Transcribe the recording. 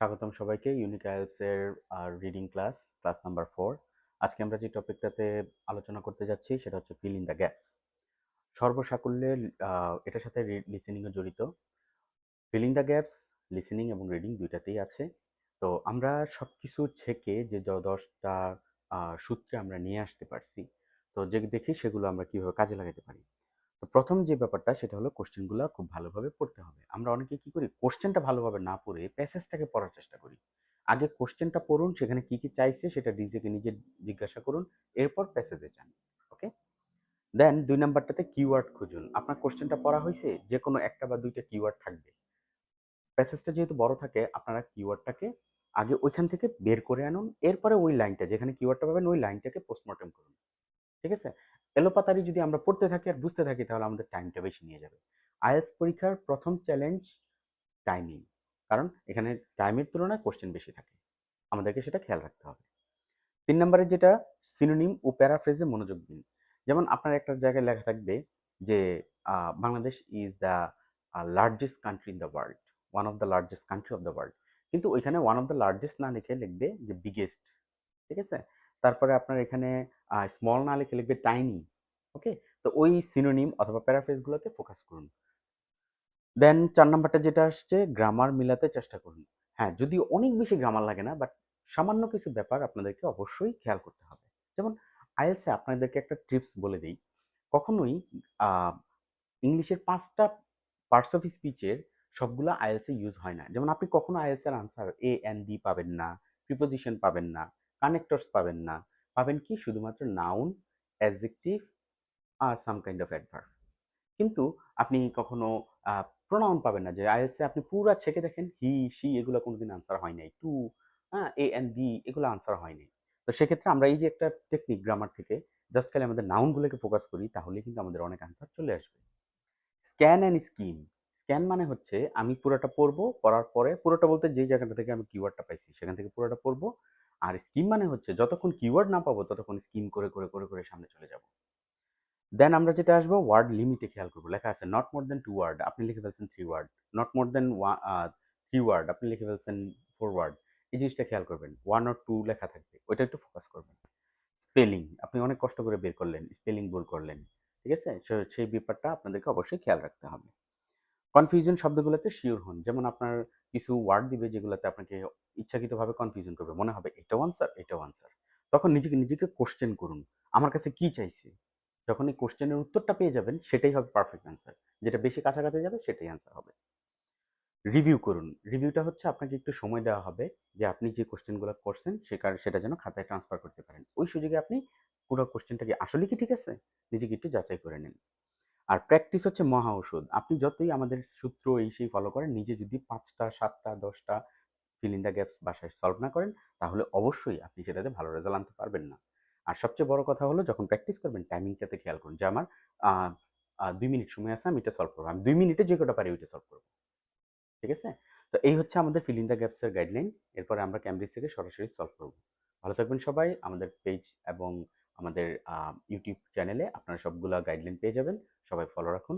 স্বাগতম সবাইকে unique আইএলসের reading class class number four আজকে আমরা যে টপিকটাতে আলোচনা করতে যাচ্ছি সেটা হচ্ছে ফিল ইন দ্য গ্যাপস সর্বসাকুল্যে এটার সাথে লিসেনিংও জড়িত। ফিল দ্য গ্যাপস লিসেনিং এবং রিডিং দুইটাতেই আছে। তো আমরা সব কিছু ছেকে যে দশটা সূত্রে আমরা নিয়ে আসতে পারছি। তো যে দেখি সেগুলো আমরা কীভাবে কাজে লাগাতে পারি। তো প্রথম যে ব্যাপারটা সেটা হলো কোশ্চেনগুলো খুব ভালোভাবে পড়তে হবে। আমরা অনেকে কি করি, কোশ্চেনটা ভালোভাবে না পড়ে প্যাসেজটাকে পড়ার চেষ্টা করি। আগে কোশ্চেনটা পড়ুন, সেখানে কি কি চাইছে সেটা নিজেকে নিজে জিজ্ঞাসা করুন, এরপর প্যাসেজে যান, ওকে? দেন দুই নাম্বারটাতে কিওয়ার্ড খুঁজুন। আপনার কোশ্চেনটা পড়া হয়েছে যে কোনো একটা বা দুইটা কিওয়ার্ড থাকবে। প্যাসেজটা যেহেতু বড় থাকে, আপনারা কিওয়ার্ডটাকে আগে ওইখান থেকে বের করে আনুন, এরপরে ওই লাইনটা, যেখানে কিওয়ার্ডটা পাবেন, ওই লাইনটাকে পোস্টমর্টম করুন। ঠিক আছে? এলোপাতারি যদি আমরা পড়তে থাকি আর বুঝতে থাকি, তাহলে আমাদের টাইমটা বেশি নিয়ে যাবে। আইএলস পরীক্ষার প্রথম চ্যালেঞ্জ টাইমিং কারণ এখানে টাইমের তুলনায় কোশ্চেন বেশি থাকে। আমাদেরকে সেটা খেয়াল রাখতে হবে। তিন নম্বরে যেটা সিনোনিম ও প্যারাফ্রেজে মনোযোগ দিন। যেমন আপনার একটা জায়গায় লেখা থাকবে যে Bangladesh is the largest country in the world one of the largest country of the world কিন্তু ওইখানে ওয়ান অফ দ্য লার্জেস্ট না লিখে লিখবে যে বিগেস্ট ঠিক আছে? তারপরে আপনার এখানে স্মল না লিখে লিখবে টাইনি ওকে তো ওই সিনোনিম অথবা প্যারাফ্রেজগুলোতে ফোকাস করুন। দেন চার নাম্বারটা যেটা আসছে গ্রামার মিলাতে চেষ্টা করুন। হ্যাঁ যদি অনেক বেশি গ্রামার লাগে না বাট সামান্য কিছু ব্যাপার আপনাদেরকে অবশ্যই খেয়াল করতে হবে। যেমন আইএলসে আপনাদেরকে একটা ট্রিপস বলে দিই। কখনোই ইংলিশের পাঁচটা পার্টস অফ স্পিচের সবগুলো আইএলসে ইউজ হয় না। যেমন আপনি কখনো আইএলসের আনসার এ এন ডি পাবেন না প্রিপোজিশন পাবেন না। কানেক্টরস পাবেন না। পাবেন কি? শুধুমাত্র নাউন অ্যাডজেক্টিভ আর সাম কাইন্ড অফ অ্যাডভার্ব কিন্তু আপনি কখনো প্রোনাউন পাবেন না যে আইএলসে আপনি পুরা ছেকে দেখেন হি সি এগুলো কোনোদিন আনসার হয় নাই। টু হ্যাঁ এ এন বি এগুলো আনসার হয় নাই। তো সেক্ষেত্রে আমরা এই যে একটা টেকনিক গ্রামার থেকে জাস্ট খালি আমাদের নাউনগুলোকে ফোকাস করি, তাহলে কিন্তু আমাদের অনেক আনসার চলে আসবে। স্ক্যান অ্যান্ড স্কিম স্ক্যান মানে হচ্ছে আমি পুরোটা পড়ব, পড়ার পরে পুরোটা বলতে যে জায়গাটা থেকে আমি কিওয়ার্ডটা পাইছি, সেখান থেকে পুরোটা পড়ব আর স্কিম মানে হচ্ছে যতক্ষণ কিওয়ার্ড না পাবো, ততক্ষণ স্কিম করে করে করে করে সামনে চলে যাব। দেন আমরা যেটা আসব ওয়ার্ড লিমিটে খেয়াল করব। লেখা আছে not more than two word আপনি লিখে ফেলছেন three word not more than three word আপনি লিখে ফেলছেন ফোর ওয়ার্ড এই জিনিসটা খেয়াল করবেন। ওয়ান অর টু লেখা থাকবে, ওইটা একটু ফোকাস করবেন। স্পেলিং আপনি অনেক কষ্ট করে বের করলেন স্পেলিং ভুল করলেন, ঠিক আছে? সেই ব্যাপারটা আপনাদেরকে অবশ্যই খেয়াল রাখতে হবে। কনফিউশন শব্দগুলোতে শিওর হন। যেমন আপনার কিছু ওয়ার্ড দিবে যেগুলোতে আপনাকে ইচ্ছাকৃতভাবে কনফিউশন করবে। মনে হবে এটাও আনসার এটাও আনসার তখন নিজেকে নিজেকে কোশ্চেন করুন, আমার কাছে কি চাইছে? যখন এই কোশ্চেনের উত্তরটা পেয়ে যাবেন, সেটাই হবে পারফেক্ট অ্যান্সার যেটা বেশি কাছাকাছি যাবে, সেটাই অ্যান্সার হবে। রিভিউ করুন। রিভিউটা হচ্ছে আপনাকে একটু সময় দেওয়া হবে যে আপনি যে কোশ্চেনগুলো করছেন সে সেটা যেন খাতায় ট্রান্সফার করতে পারেন। ওই সুযোগে আপনি পুরো কোশ্চেনটা কি আসলে কি ঠিক আছে? নিজেকে একটু যাচাই করে নিন। আর প্র্যাকটিস হচ্ছে মহা ওষুধ। আপনি যতই আমাদের সূত্র এই সেই ফলো করেন, নিজে যদি পাঁচটা, সাতটা, দশটা ফিল গ্যাপস বাসায় সলভ না করেন, তাহলে অবশ্যই আপনি সেটাতে ভালো রেজাল্ট আনতে পারবেন না। আর সবচেয়ে বড় কথা হলো, যখন প্র্যাকটিস করবেন টাইমিংটাতে খেয়াল করুন যে আমার দুই মিনিট সময় আছে, আমি এটা সলভ করব। আমি দুই মিনিটে যে কটা পারি ওইটা সলভ করব। ঠিক আছে? তো এই হচ্ছে আমাদের ফিল দ্য গ্যাপসের গাইডলাইন এরপরে আমরা ক্যামব্রিজ থেকে সরাসরি সলভ করব। ভালো থাকবেন সবাই। আমাদের পেজ এবং আমাদের ইউটিউব চ্যানেলে আপনারা সবগুলা গাইডলাইন পেয়ে যাবেন। সবাই ফলো রাখুন রাখুন।